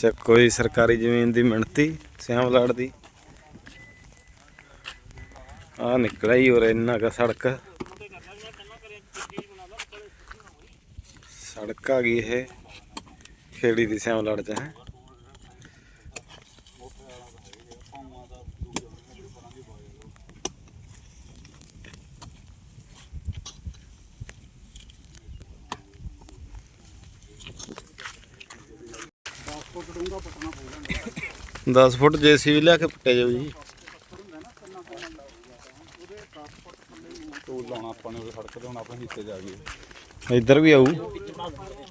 ਚੱਕੋ ਜੀ ਸਰਕਾਰੀ ਜ਼ਮੀਨ ਦੀ ਮਿਣਤੀ, ਸਿਆਮ ਲਾੜ ਦੀ। ਆ ਨਿਕਲਿਆ ਹੀ ਉਰੇ ਇੰਨਾ ਕਾ ਸੜਕ। ਸੜਕ ਆ ਗਈ ਇਹ ਖੇੜੀ ਦੀ ਸਿਆਮ ਲਾੜ ਚ, ਹੈ। 10 ਫੁੱਟ ਜੇਸੀਬੀ ਲਿਆ ਕੇ ਪੱਟੇ ਜਾਓ ਜੀ। ਟੂਲ ਲਾਉਣਾ ਆਪਾਂ ਨੇ ਉਹ ਸੜਕ ਤੇ ਹੁਣ ਆਪਣੇ ਹਿੱਸੇ ਜਾ ਗਏ ਇੱਧਰ ਵੀ ਆਊ।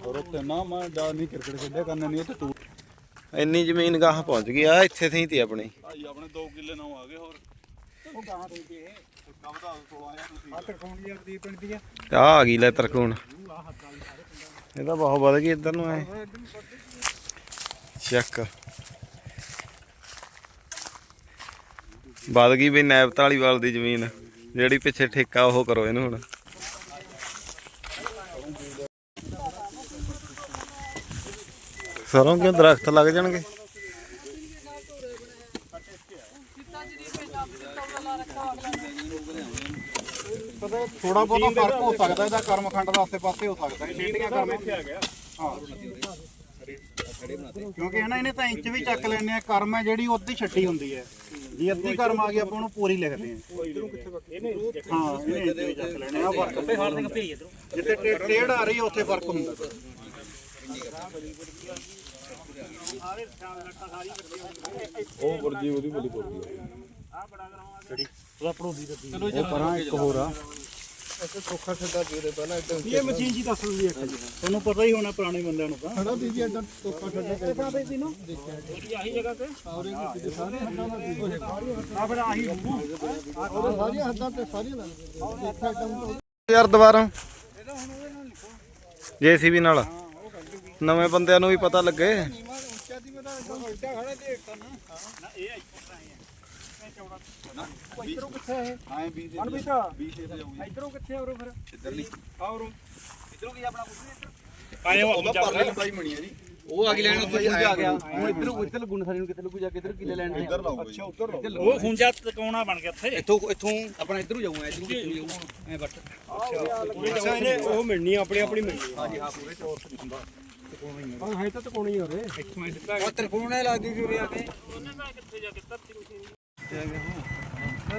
ਔਰ ਉੱਤੇ ਨਾ ਮੈਂ ਜਾ ਨਹੀਂ ਕ੍ਰਿਕਟ ਖੇਡਿਆ ਕਰਨਾ ਨਹੀਂ ਉੱਤੇ ਟੂਲ ਇੰਨੀ ਜ਼ਮੀਨ ਗਾਹ ਪਹੁੰਚ ਗਈ ਆ ਇੱਥੇ ਥੀ ਤੀ ਆਪਣੀ। ਭਾਈ ਆਪਣੇ 2 ਕਿੱਲੇ ਨਾ ਆ ਗਏ ਹੋਰ। ਉਹ ਗਾਂ ਦੇ ਦੇ ਕਬਦਾ 16000 ਤੁਸੀਂ। ਆ ਤਰਖੌਣੀ ਦੀ ਪਿੰਡ ਦੀ ਆ। ਆ ਆ ਗਈ ਲੈ ਤਰਕੂਣ ਇਹ ਤਾਂ ਬਹੁਤ ਵੱਧ ਗਈ ਇੱਧਰ ਨੂੰ ਐ ਚੱਕ। ਵੱਧ ਗਈ ਵੀ ਨੈਬ ਢਾਲੀਵਾਲ ਦੀ ਜ਼ਮੀਨ। ਜਿਹੜੀ ਪਿੱਛੇ ਠੇਕਾ ਉਹ ਕਰੋ ਇਹਨੂੰ ਹੁਣ। ਸਰੋਂ ਕਿਉਂ ਦਰਖਤ ਲੱਗ ਜਾਣਗੇ? ਥੋੜਾ ਬਹੁਤਾ ਫ਼ਰਕ ਹੋ ਸਕਦਾ ਇਹਦਾ ਕਰਮਖੰਡ ਦਾ ਆਸੇ-ਪਾਸੇ ਹੋ ਸਕਦਾ। ਹੈ ਛੇਟੀਆਂ ਕਰਮ ਇੱਥੇ ਆ ਗਿਆ। ਹਾਂ। ਕਿਉਂਕਿ ਹਨਾ ਇਹਨੇ ਤਾਂ ਇੰਚ ਵੀ ਚੱਕ ਲੈਣੇ ਆ ਕਰਮ ਹੈ ਜਿਹੜੀ ਉਹ ਅੱਧੀ ਛੱਟੀ ਹੁੰਦੀ ਹੈ। ਜੇ ਅੱਧੀ ਕਰਮ ਆ ਗਈ ਆਪਾਂ ਉਹਨੂੰ ਪੂਰੀ ਲਿਖਦੇ ਆ ਹਾਂ ਇਹਨੇ ਇੰਚ ਵੀ ਚੱਕ ਲੈਣੇ ਆ ਫ਼ਰਕ ਜਿੱਥੇ ਟੇ- ਟੇਢ ਆ ਰਹੀ ਹੈ ਉੱਥੇ ਫ਼ਰਕ ਹੁੰਦਾ। ਉਹ ਵਰਜੀ ਉਹਦੀ ਬਲੀ ਪੋਦੀ ਉਹ ਪਰਾਂ ਇੱਕ ਹੋਰ ਆ। ਇਹ ਮਸ਼ੀਨ ਜੀ ਦੱਸ ਦਿੰਦੀ ਹੈ ਤੁਹਾਨੂੰ ਪਤਾ ਹੀ ਹੋਣਾ ਪੁਰਾਣੇ ਬੰਦਿਆਂ ਨੂੰ ਤਾਂ। ਖੜਾ ਦੀਦੀ ਐਡਾ ਟੋਕਾ ਛੱਡਿਆ ਤੇ ਪਾ ਦੇ ਨੂੰ। ਆਹੀ ਜਗ੍ਹਾ ਤੇ? ਸਾਰੇ ਸਾਰੇ ਹੱਦਾਂ ਦਾ ਆ ਫਿਰ ਆਹੀ। ਹੋਊ ਸਾਰੀਆਂ ਹੱਦਾਂ ਤੇ ਸਾਰੀਆਂ ਦਾ ਦੇਖਿਆ ਐਡਾ ਯਾਰ ਦੁਬਾਰਾ। ਜੇਸੀਬੀ ਨਾਲ। ਨਵੇਂ ਬੰਦਿਆਂ ਨੂੰ ਵੀ ਪਤਾ ਲੱਗੇ। ਇਧਰੋਂ ਕਿੱਥੇ ਹੈ ਹਾਂ ਬੀ ਦੇ ਬੀ ਦੇ ਜਾਊਗੀ ਇਧਰੋਂ ਕਿੱਥੇ ਆ ਉਰੋਂ ਫਿਰ? ਇੱਧਰ ਨਹੀਂ। ਆ ਉਰੋਂ। ਇਧਰੋਂ ਕੀ ਆਪਣਾ ਕੁਝ ਆਏ ਉਹ ਪਰਲੇ ਲੰਬਾਈ ਬਣੀ ਹੈ ਜੀ। ਉਹ ਆ ਗਈ ਲੈਣ ਉੱਥੇ ਆ ਗਿਆ। ਹੁਣ ਇੱਧਰ ਇੱਧਰ ਲੱਗੂ ਸਾਰੀ ਨੂੰ ਕਿੱਥੇ ਲੱਗੂ ਜਾ ਕੇ ਇੱਧਰ ਕਿੱਲੇ ਲੈਣ ਇੱਧਰ ਲਾਊਗਾ ਅੱਛਾ ਉੱਧਰ ਲਾਊਗਾ ਉਹ ਖੁੰਜਾ ਤਕਾਉਣਾ ਬਣ ਗਿਆ ਇੱਥੇ ਇੱਥੋਂ ਇੱਥੋਂ ਆਪਣਾ ਇੱਧਰੋਂ ਜਾਊਗਾ ਇੱਧਰੋਂ ਕਿੱਥੇ ਜਾਊਗਾ ਐ ਬੱਟ ਅੱਛਾ ਇਹਨੇ ਉਹ ਮਿਲਣੀ ਆਪਣੀ ਆਪਣੀ ਮਿਲਣੀ ਉਹ ਤਰਫੋਨ ਨਾਲ ਲੱਗਦੀ ਸੀ ਉਰੇ ਆ ਕੇ।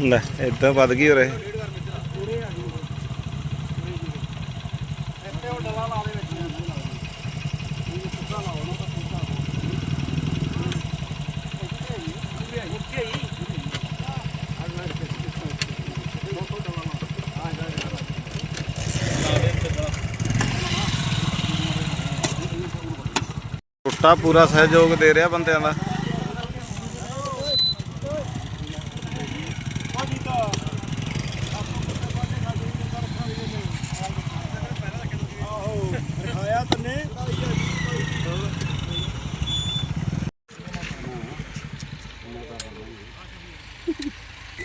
ਲੈ ਇਦਾਂ ਵੱਧ ਗਈ ਉਰੇ। ਟੁੱਟਾ ਪੂਰਾ ਸਹਿਯੋਗ ਦੇ ਰਿਹਾ ਬੰਦਿਆਂ ਦਾ।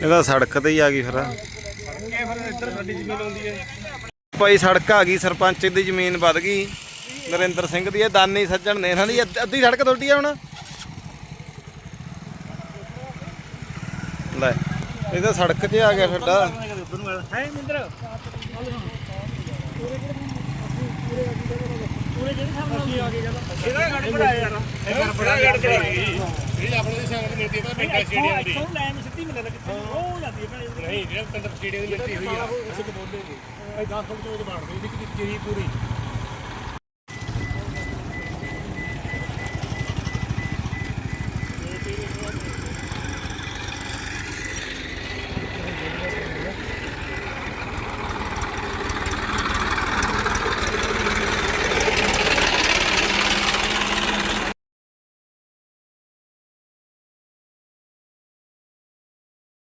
ਇਹਦਾ ਸੜਕ ਤੇ ਹੀ ਆ ਗਈ ਫਿਰ। ਭਾਈ ਸੜਕ ਆ ਗਈ ਸਰਪੰਚ ਦੀ ਜ਼ਮੀਨ ਵੱਧ ਗਈ। ਨਰਿੰਦਰ ਸਿੰਘ ਦੀ ਇਹ ਦਾਨੀ ਸੱਜਣ ਨੇ ਇਹਨਾਂ ਦੀ। ਅੱਧ- ਅੱਧੀ ਸੜਕ ਤੁਹਾਡੀ ਆ ਹੁਣ? ਲੈ ਇਹ ਤਾਂ ਸੜਕ 'ਤੇ ਆ ਗਿਆ ਤੁਹਾਡਾ ਹੈ ਮਿੰਦਰ ਇਹਦਾ ਗੱਡ ਬੜਾ ਯਾਰ। ਇਹਦਾ ਬੜਾ ਗੱਡ ਬੜਾ ਇਹ ਆਪਣੇ ਦੇ ਸੰਗਤ ਮਿਲਦੀ ਹੈ ਤਾਂ ਪਿੰਡ ਸਟੇਡੀਅਮ ਦੀ। ਲਾਈਨ ਸਿੱਧੀ ਮਿਲਣ ਕਿੱਥੇ ਉਹ ਜਾਂਦੀ ਹੈ ਨਹੀਂ ਜਿਹੜਾ ਪਿੰਡ ਸਟੇਡੀਅਮ ਦੀ ਮਿਲਦੀ ਹੋਈ ਆ। ਅਸੀਂ ਬੋਲੇ ਨਹੀਂ ਇਹ 10 ਫੁੱਟ ਤੋਂ ਬਾੜ ਦੇ ਇਹਦੀ ਜਿਹੜੀ ਪੂਰੀ।